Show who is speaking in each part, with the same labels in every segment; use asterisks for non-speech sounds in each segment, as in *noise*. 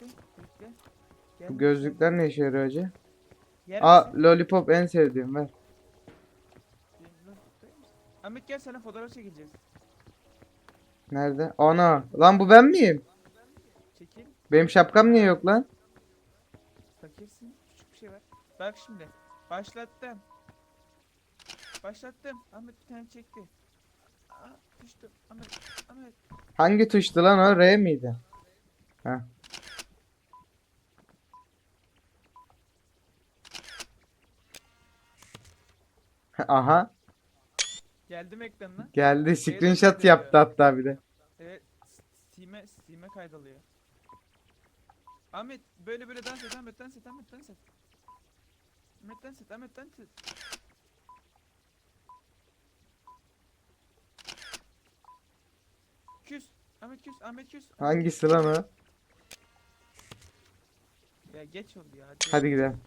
Speaker 1: bekle. Bekle. Gel.
Speaker 2: Bu gözlükler ne işe yarıyor?
Speaker 1: Yer
Speaker 2: Aa
Speaker 1: misin?
Speaker 2: lollipop en sevdiğim ver.
Speaker 1: Ahmet gel sana fotoğraf çekeceğiz.
Speaker 2: Nerede? Ana. Lan bu ben miyim?
Speaker 1: Çekil.
Speaker 2: Benim şapkam niye yok lan?
Speaker 1: Fakirsin. Küçük bir şey var. Bak şimdi. Başlattım. Başlattım. Ahmet bir tane çekti. Aa, düştü. Ahmet. Ahmet.
Speaker 2: Hangi tuştu lan o? R miydi? Heh. *laughs* Aha
Speaker 1: Geldim ekranına.
Speaker 2: geldi screenshot
Speaker 1: kaydediyor.
Speaker 2: yaptı hatta bir de.
Speaker 1: Evet. Steam'e Steam'e kaydalıyor. Ahmet böyle böyle dans et Ahmet dans et Ahmet dans et. Ahmet dans et Ahmet dans et. Küs. Ahmet küs. Ahmet küs.
Speaker 2: Hangisi lan o?
Speaker 1: Ya geç oldu ya. Hadi
Speaker 2: gidelim.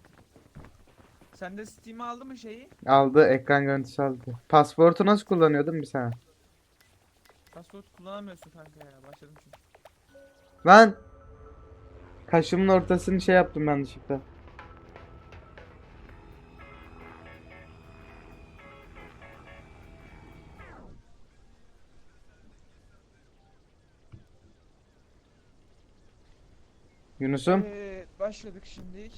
Speaker 1: Sen de Steam'e aldı mı şeyi?
Speaker 2: Aldı ekran görüntüsü aldı. Pasportu nasıl kullanıyordun bir sana?
Speaker 1: Password kullanamıyorsun kanka ya. Başladım çünkü.
Speaker 2: Lan! Kaşımın ortasını şey yaptım yanlışlıkla. Yunus'um.
Speaker 1: Evet, başladık şimdi.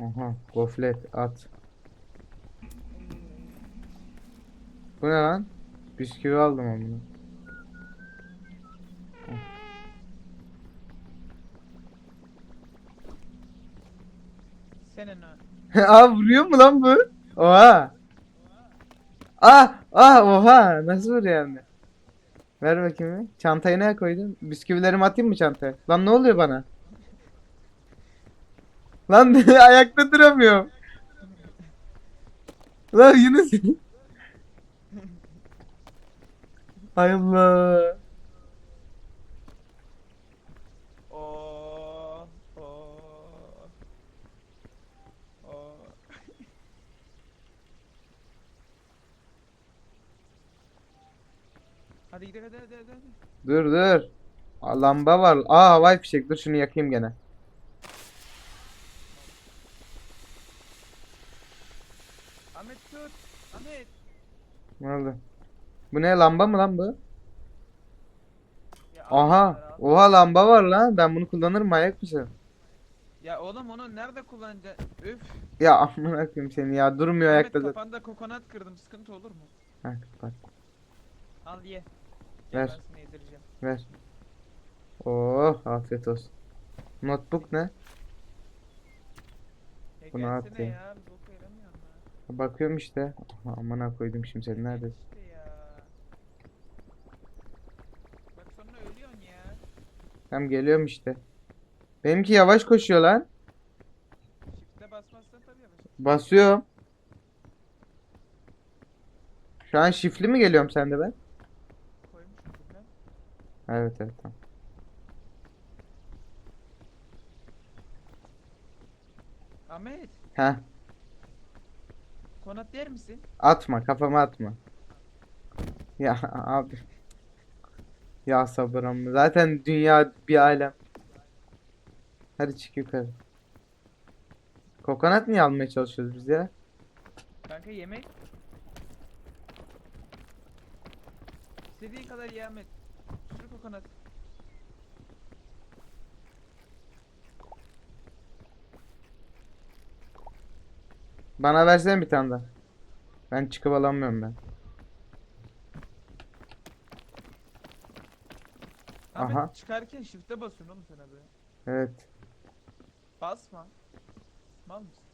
Speaker 2: Aha, goflet at. Bu ne lan? Bisküvi aldım bunu.
Speaker 1: Senin. *laughs*
Speaker 2: Aa vuruyor mu lan bu? Oha. Ah ah oha nasıl vuruyor yani? Ver bakayım. bir. Çantayı nereye koydun? Bisküvilerimi atayım mı çantaya? Lan ne oluyor bana? Lan *laughs* ayakta duramıyorum. Lan Yunus. Ay Allah.
Speaker 1: Oo, oo, oo. Hadi gidelim hadi hadi hadi. hadi.
Speaker 2: Dur dur. Aa, lamba var. Aa havai fişek. Dur şunu yakayım gene.
Speaker 1: Ahmet tut. Ahmet.
Speaker 2: Ne oldu? Bu ne lamba mı lan bu?
Speaker 1: Ya
Speaker 2: Aha. Oha lamba var lan. Ben bunu kullanırım ayak mısın?
Speaker 1: Ya oğlum onu nerede kullanacaksın? Üf.
Speaker 2: Ya amına koyayım seni ya. Durmuyor
Speaker 1: Ahmet
Speaker 2: ayakta da.
Speaker 1: kafanda kokonat kırdım. Sıkıntı olur mu?
Speaker 2: Ha, bak
Speaker 1: Al ye. Gel
Speaker 2: Ver.
Speaker 1: ben sana yedireceğim.
Speaker 2: ver. Oh afiyet olsun. Notebook ne?
Speaker 1: E
Speaker 2: Bunu
Speaker 1: gelsene
Speaker 2: atayım.
Speaker 1: ya. Ya.
Speaker 2: Bakıyorum işte. Aha, amına koydum şimdi seni nerede?
Speaker 1: İşte ya. Bak sonra ölüyorsun ya.
Speaker 2: Tam geliyorum işte. Benimki yavaş koşuyor lan.
Speaker 1: Shift'e basmazsan tabii yavaş.
Speaker 2: Basıyorum. Şu an şifli mi geliyorum sende ben?
Speaker 1: Koymuşum ben.
Speaker 2: Evet evet tamam.
Speaker 1: Ahmet,
Speaker 2: Heh.
Speaker 1: Konat yer misin?
Speaker 2: Atma kafama atma. Ya abi. Ya sabır amma. Zaten dünya bir alem. Hadi çık yukarı. Kokonat niye almaya çalışıyoruz biz ya?
Speaker 1: Kanka yemek. İstediğin kadar ye Ahmet. Sür kokonat.
Speaker 2: Bana versene bir tane daha. Ben çıkıp alamıyorum ben.
Speaker 1: Ahmet
Speaker 2: Aha.
Speaker 1: çıkarken shift'e basıyorsun oğlum sen abi.
Speaker 2: Evet.
Speaker 1: Basma. Mal mısın?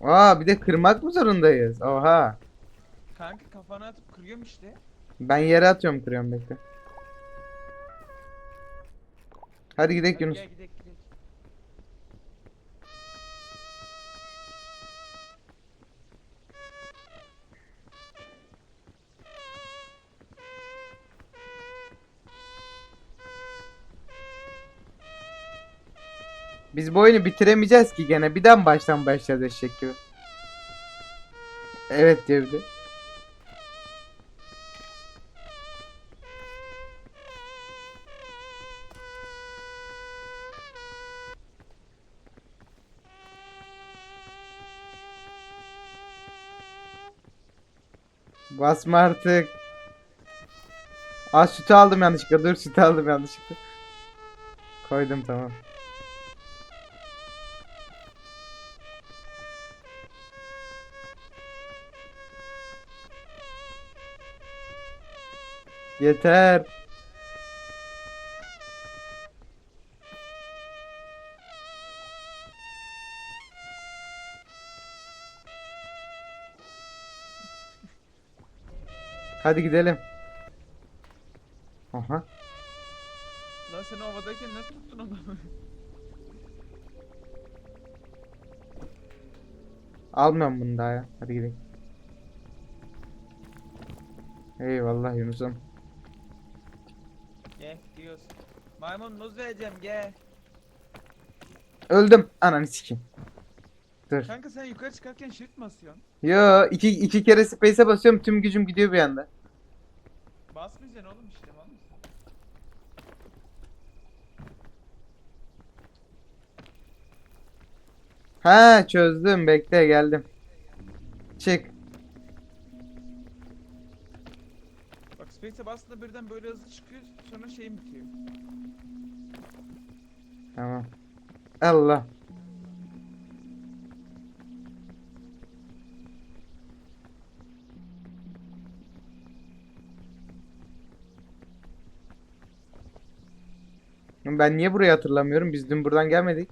Speaker 2: Aa bir de kırmak mı zorundayız? Oha.
Speaker 1: Kanka kafana atıp kırıyorum işte.
Speaker 2: Ben yere atıyorum kırıyorum bekle. Hadi gidelim
Speaker 1: Hadi
Speaker 2: Yunus.
Speaker 1: gel gidelim gidelim.
Speaker 2: Biz bu oyunu bitiremeyeceğiz ki gene. Bir daha baştan başlayacağız eşek gibi? Evet diyor bir de. Basma artık. Aa sütü aldım yanlışlıkla. Dur sütü aldım yanlışlıkla. Koydum tamam. Yeter. Hadi gidelim. Aha.
Speaker 1: Lan sen havadayken nasıl tuttun onu?
Speaker 2: Almıyorum bunu daha ya. Hadi gidelim. Eyvallah Yunus'um.
Speaker 1: gel gidiyoruz. Maymun muz vereceğim gel.
Speaker 2: Öldüm. Ananı sikeyim. Dur.
Speaker 1: Kanka sen yukarı çıkarken shift mi basıyorsun?
Speaker 2: Yo iki, iki kere space'e basıyorum tüm gücüm gidiyor bir anda.
Speaker 1: Basmayacaksın oğlum işte mal mısın?
Speaker 2: Ha çözdüm bekle geldim. Çık.
Speaker 1: Bak space'e bastığında birden böyle hızlı çıkıyor sonra şeyim bitiyor.
Speaker 2: Tamam. Allah. Ben niye burayı hatırlamıyorum? Biz dün buradan gelmedik.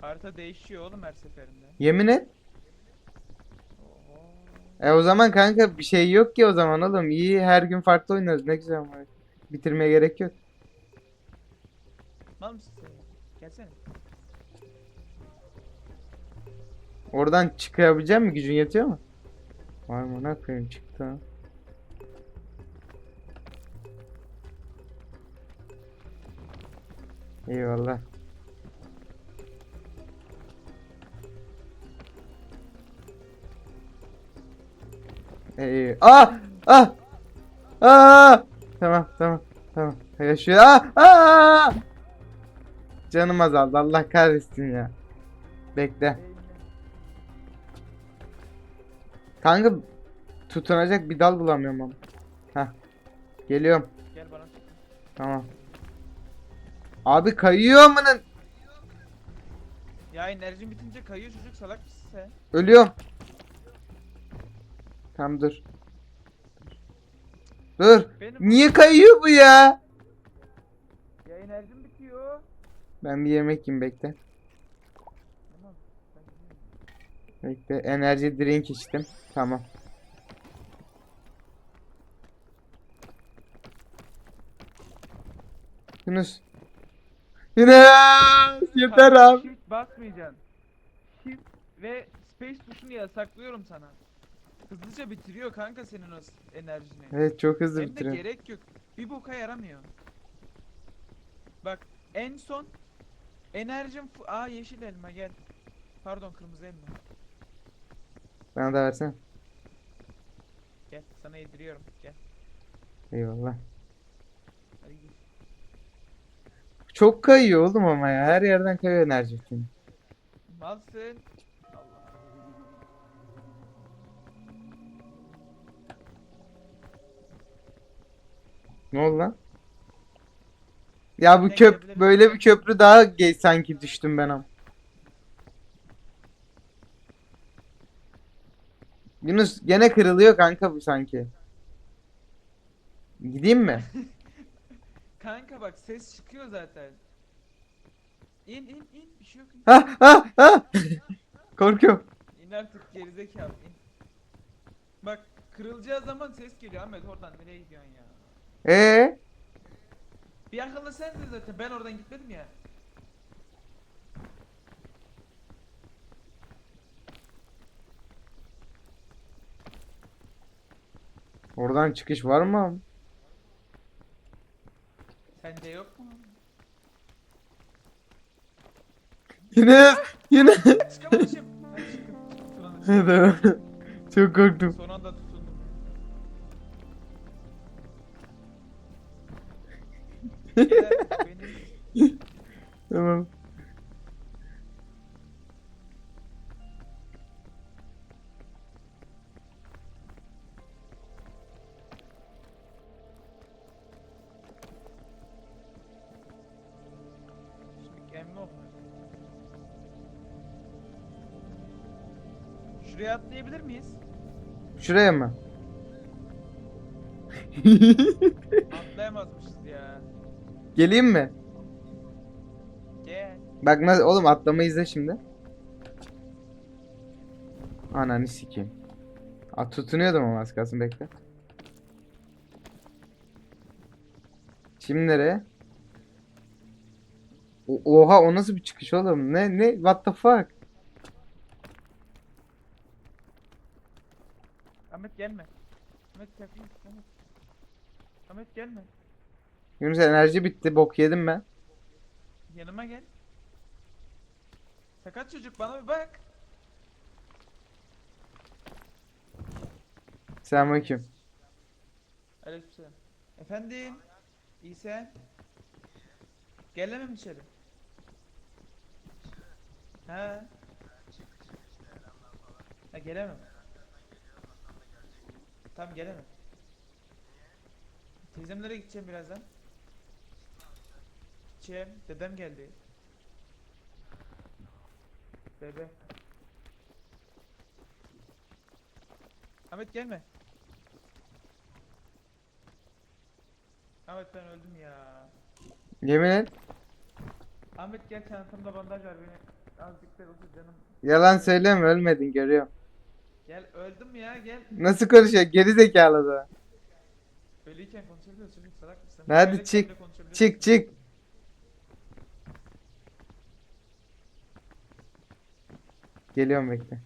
Speaker 1: Harita değişiyor oğlum her seferinde.
Speaker 2: Yemin et. E o zaman kanka bir şey yok ki o zaman oğlum. İyi her gün farklı oynuyoruz. Ne güzel ama. Bitirmeye gerek yok.
Speaker 1: Mal mısın sen? Gelsene.
Speaker 2: Oradan çıkabilecek mi? Gücün yetiyor mu? Vay amına koyayım çıktı. ha. Eyvallah. Ey, ah, ah, ah. Tamam, tamam, tamam. Yaşıyor. Ah, ah. Canım azaldı. Allah kahretsin ya. Bekle. Kanka tutunacak bir dal bulamıyorum ama. Heh. Geliyorum.
Speaker 1: Gel bana.
Speaker 2: Tamam. Abi kayıyor amının.
Speaker 1: Ya enerjin bitince kayıyor çocuk salak mısın sen?
Speaker 2: Ölüyorum. Tamam dur. Dur.
Speaker 1: Benim
Speaker 2: Niye kayıyor bu ya?
Speaker 1: ya enerjim bitiyor.
Speaker 2: Ben bir yemek yiyeyim bekle.
Speaker 1: Tamam. ben gidiyorum.
Speaker 2: Bekle. Enerji drink içtim. Tamam. Yunus. Yunus. *laughs* Yeter abi.
Speaker 1: Shift basmayacaksın. Shift ve space tuşunu yasaklıyorum sana. Hızlıca bitiriyor kanka senin o enerjini.
Speaker 2: Evet çok hızlı
Speaker 1: Hem de
Speaker 2: bitiriyor.
Speaker 1: gerek yok. Bir boka yaramıyor. Bak en son enerjim fu- Aa yeşil elma gel. Pardon kırmızı elma.
Speaker 2: Bana da versene.
Speaker 1: Gel sana yediriyorum. Gel.
Speaker 2: Eyvallah.
Speaker 1: Hadi git.
Speaker 2: Çok kayıyor oğlum ama ya. Her yerden kayıyor enerji şimdi.
Speaker 1: Malsın.
Speaker 2: Ne oldu lan? Ya bu
Speaker 1: Ne
Speaker 2: köp
Speaker 1: gelebilir?
Speaker 2: böyle bir köprü daha geç sanki düştüm ben ama. Yunus gene kırılıyor kanka bu sanki. Gideyim mi? *laughs*
Speaker 1: Kanka bak ses çıkıyor zaten. İn in in bir şey yok. in.
Speaker 2: Ha ha ha. Korkuyorum.
Speaker 1: İn artık gerizekalı in. Bak kırılacağı zaman ses geliyor Ahmet oradan nereye gidiyorsun ya?
Speaker 2: Ee,
Speaker 1: Bir akıllı sen de zaten ben oradan gitmedim ya.
Speaker 2: oradan çıkış var mı
Speaker 1: yok mu?
Speaker 2: Yunus, Yunus.
Speaker 1: Çıkamamışım. Hadi çıkın. çıkın sonra çıkın.
Speaker 2: Tamam. Çok korktum.
Speaker 1: Son anda tutundum. Gel, benim
Speaker 2: Tamam.
Speaker 1: Şuraya atlayabilir miyiz?
Speaker 2: Şuraya mı? *laughs* *laughs*
Speaker 1: Atlayamazmışız ya.
Speaker 2: Geleyim mi?
Speaker 1: Gel.
Speaker 2: Bak nasıl oğlum atlama izle şimdi. Ananı sikeyim. A, tutunuyordum ama az kalsın bekle. Şimdi nereye? O- Oha o nasıl bir çıkış oğlum? Ne ne what the fuck?
Speaker 1: Ahmet gelme. Ahmet yakın. Ahmet. Ahmet gelme.
Speaker 2: Yunus enerji bitti bok yedim ben.
Speaker 1: Yanıma gel. Sakat çocuk bana bir bak.
Speaker 2: Selamünaleyküm.
Speaker 1: Aleykümselam. Efendim. İyi sen? Gelemem dışarı. Ha. Ha gelemem. Tamam gelemem. Teyzemlere gideceğim birazdan. Gideceğim. Dedem geldi. Bebe. Ahmet gelme. Ahmet ben öldüm ya.
Speaker 2: Yemin et.
Speaker 1: Ahmet gel çantamda bandaj var beni. Azıcık da canım.
Speaker 2: Yalan söyleme ölmedin görüyorum.
Speaker 1: Gel öldüm ya gel.
Speaker 2: Nasıl konuşuyor geri zekalı da.
Speaker 1: Ölüyken konuşabiliyorsun çocuk salak mısın? Öyleyken
Speaker 2: çık,
Speaker 1: bile.
Speaker 2: Çık çık. Geliyorum bekle.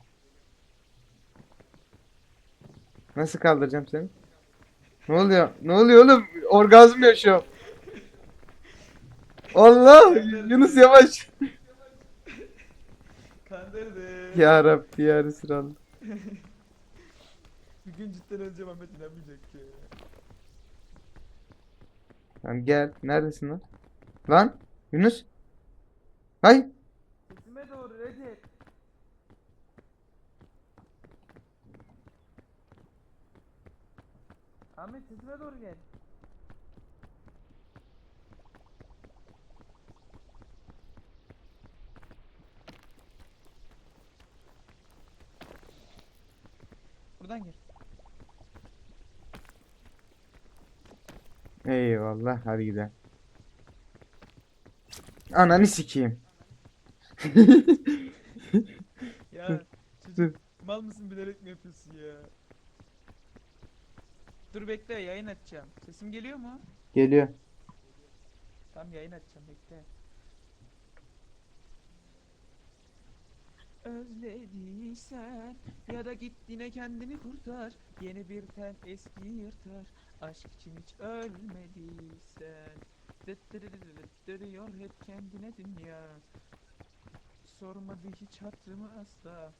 Speaker 2: Nasıl kaldıracağım seni? Ne oluyor? Ne oluyor oğlum? Orgazm yaşıyorum. Allah! Yunus yavaş.
Speaker 1: Kandırdı.
Speaker 2: Ya Rabbi ya Resulallah.
Speaker 1: Bir gün cidden öleceğim Ahmet inanmayacak ki.
Speaker 2: Tamam gel. Neredesin lan? Lan? Yunus? Hay!
Speaker 1: Sesime doğru Recep. Ahmet sesime doğru gel. Buradan gir.
Speaker 2: Eyvallah hadi gidelim. Ananı sikeyim. *laughs*
Speaker 1: Ya çocuk mal mısın bilerek mi yapıyorsun ya? Dur bekle yayın açacağım. Sesim geliyor mu?
Speaker 2: Geliyor.
Speaker 1: Tam yayın açacağım bekle. Özlediysen ya da git yine kendini kurtar Yeni bir ten eski yırtar Aşk için hiç ölmediysen dırıyor hep kendine dünya Sormadı hiç hatırımı asla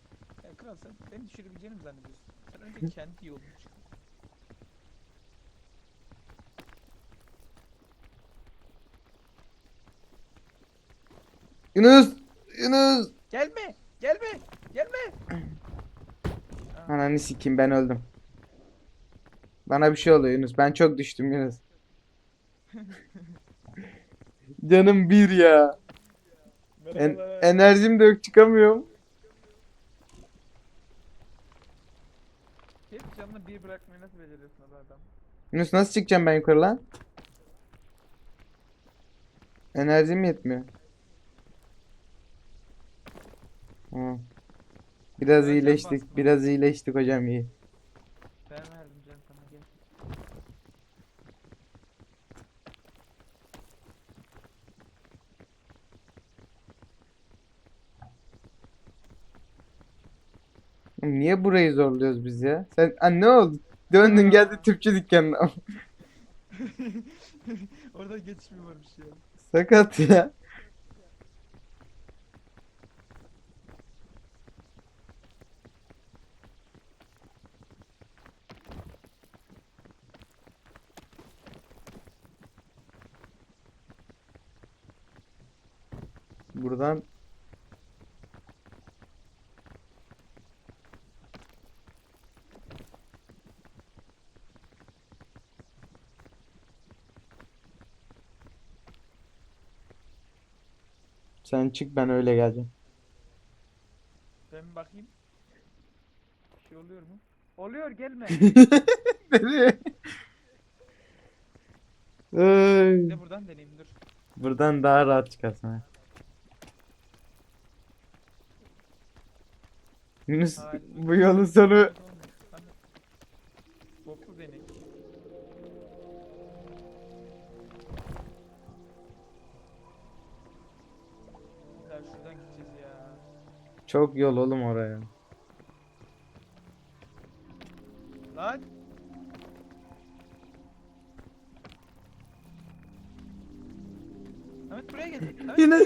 Speaker 1: Ya kral sen beni düşürebileceğini mi zannediyorsun? Sen önce kendi yolunu çık
Speaker 2: Yunus! Yunus!
Speaker 1: Gelme! Gelme! Gelme! *clears throat*
Speaker 2: Ananı sikeyim ben öldüm. Bana bir şey oluyor Yunus. Ben çok düştüm Yunus. *laughs* Canım bir ya. En-
Speaker 1: Merhabalar.
Speaker 2: enerjim de yok çıkamıyorum.
Speaker 1: Hep canını bir bırakmayı nasıl beceriyorsun be adam?
Speaker 2: Yunus nasıl çıkacağım ben yukarı lan? Enerjim yetmiyor. Tamam. Biraz iyileştik. Biraz iyileştik hocam iyi.
Speaker 1: Ben verdim canım sana gel.
Speaker 2: Niye burayı zorluyoruz biz ya? Sen Aa, ne oldu? Döndün geldi tüpçü dükkanına. *laughs*
Speaker 1: Orada geçiş mi varmış ya?
Speaker 2: Sakat ya. Buradan sen çık ben öyle geleceğim.
Speaker 1: Ben bir bakayım. Oluyor gelme. *laughs*
Speaker 2: Nereye? Ay.
Speaker 1: Bir de buradan deneyeyim dur.
Speaker 2: Buradan daha rahat çıkarsın. ha. Yunus bu yolun sonu
Speaker 1: Olmuyor. Boklu denek. Ya şuradan gideceğiz ya.
Speaker 2: çok yol oğlum oraya.
Speaker 1: Lan. Ahmet buraya gel. Ahmet
Speaker 2: Yine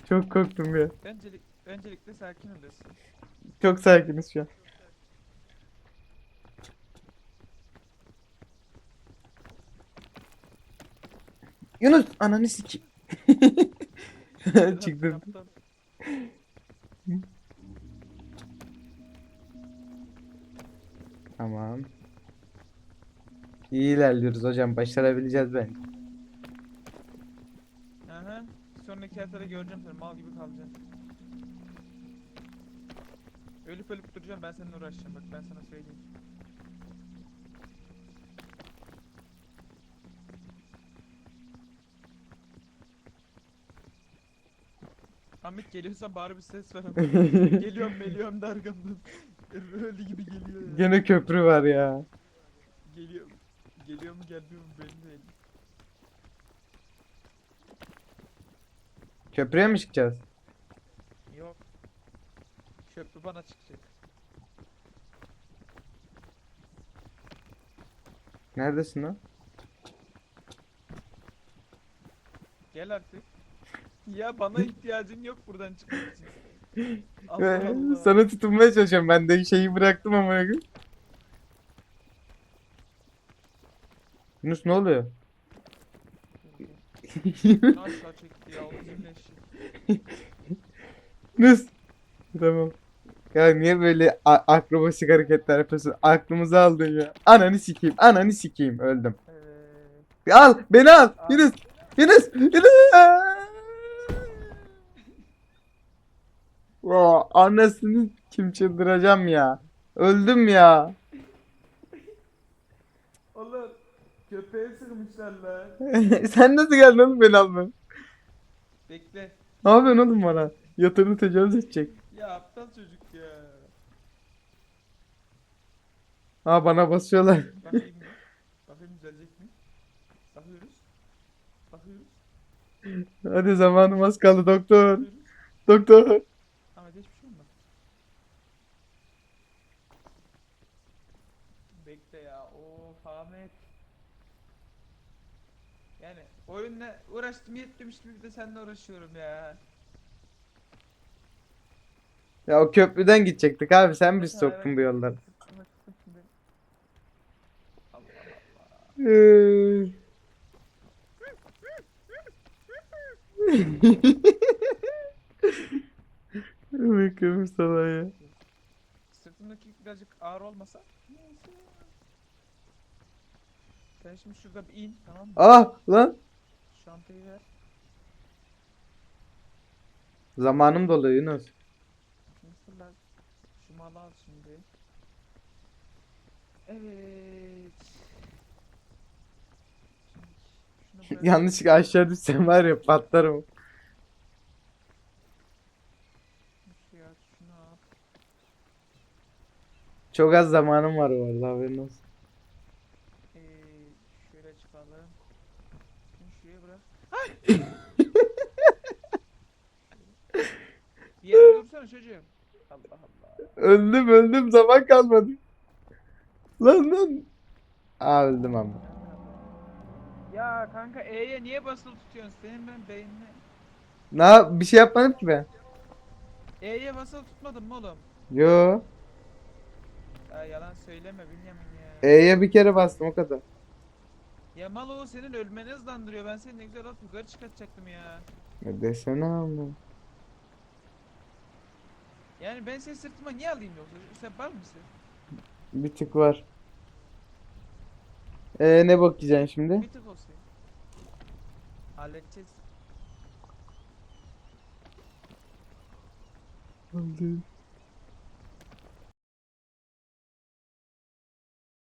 Speaker 2: *laughs* çok korktum ya.
Speaker 1: Öncelik, öncelikle sakin olasın.
Speaker 2: Çok sakiniz şu an. Yunus ananı sikeyim. *laughs* Çıktı.
Speaker 1: Kaptan.
Speaker 2: Tamam. İyi ilerliyoruz hocam. Başarabileceğiz bence.
Speaker 1: Aha. Sonraki haritada göreceğim seni. Mal gibi kalacaksın. Ölüp ölüp duracağım ben seninle uğraşacağım bak ben sana söyleyeyim. Ahmet geliyorsan bari bir ses ver. ama. *laughs* geliyorum geliyorum da arkamdan. Öyle gibi geliyor ya.
Speaker 2: Gene köprü var ya.
Speaker 1: Geliyor. Geliyor mu gelmiyor mu belli değil.
Speaker 2: Köprüye mi çıkacağız?
Speaker 1: Köprü bana çıkacak.
Speaker 2: Neredesin lan?
Speaker 1: Gel artık. Ya bana *laughs* ihtiyacın yok buradan çıkmak için. *laughs* Allah Allah.
Speaker 2: Sana tutunmaya çalışıyorum. Ben de şeyi bıraktım ama. Yunus ne oluyor?
Speaker 1: Çekti ya zilleşi. *laughs*
Speaker 2: Yunus. Tamam. Ya niye böyle a- akrobasik hareketler yapıyorsun? Aklımızı aldın ya. Ananı sikeyim. Ananı sikeyim. Öldüm.
Speaker 1: Evet.
Speaker 2: Al. Beni al.
Speaker 1: Al.
Speaker 2: Yunus. Yunus. Yunus. *laughs* Aa, anasını kim çıldıracağım ya. Öldüm ya.
Speaker 1: Oğlum köpeğe sığmışlar la. *laughs*
Speaker 2: Sen nasıl geldin oğlum beni almaya?
Speaker 1: Bekle.
Speaker 2: Ne yapıyorsun oğlum bana? Yatırını tecavüz edecek.
Speaker 1: Ya aptal çocuk ya.
Speaker 2: Ha bana basıyorlar.
Speaker 1: Bakayım düzelecek mi? Bakıyoruz. Bakıyoruz.
Speaker 2: Hadi zamanım az kaldı doktor.
Speaker 1: Bakıyoruz.
Speaker 2: Doktor.
Speaker 1: Ahmet hiçbir şey olmadı. Bekle ya. Of Ahmet. Yani oyunla uğraştım yetmemiş gibi bir de seninle uğraşıyorum ya.
Speaker 2: Ya o köprüden gidecektik abi sen biz soktun bu yoldan.
Speaker 1: Ahmet, sus şimdi. Allah Allah.
Speaker 2: Ee. *laughs* Bakıyorum sana ya.
Speaker 1: Sırtımdaki yük birazcık ağır olmasa. Neyse. Sen şimdi şurada bir in tamam mı?
Speaker 2: Ah lan.
Speaker 1: Şantayı ver.
Speaker 2: Zamanım doluyor Yunus.
Speaker 1: Şimdi fırlat. Şu malı al şimdi. Evet. Şimdi şunu bırak. *laughs*
Speaker 2: Yanlışlıkla aşağı düşsem var ya patlarım. Çok az zamanım var bu arada haberin olsun.
Speaker 1: Ee, şöyle çıkalım. Şunu şuraya bırak. Bir yere dursana çocuğum. Allah Allah.
Speaker 2: Öldüm öldüm zaman kalmadı. Lan lan. Aa öldüm ama.
Speaker 1: Ya kanka E'ye niye basılı tutuyorsun? Senin ben beynine.
Speaker 2: Ne bir şey yapmadım ki ben.
Speaker 1: E'ye basılı tutmadın mı oğlum?
Speaker 2: Yo.
Speaker 1: Ya yalan söyleme Bünyamin ya.
Speaker 2: E'ye bir kere bastım o kadar.
Speaker 1: Ya mal o senin ölmeni hızlandırıyor. Ben seni ne güzel alıp yukarı çıkartacaktım ya.
Speaker 2: Ya desene ama.
Speaker 1: Yani ben seni sırtıma niye alayım yoksa? Sen var mısın?
Speaker 2: Bir tık var. Ee ne bakacaksın şimdi?
Speaker 1: Bir tık olsun. Halledeceğiz.
Speaker 2: Öldüm.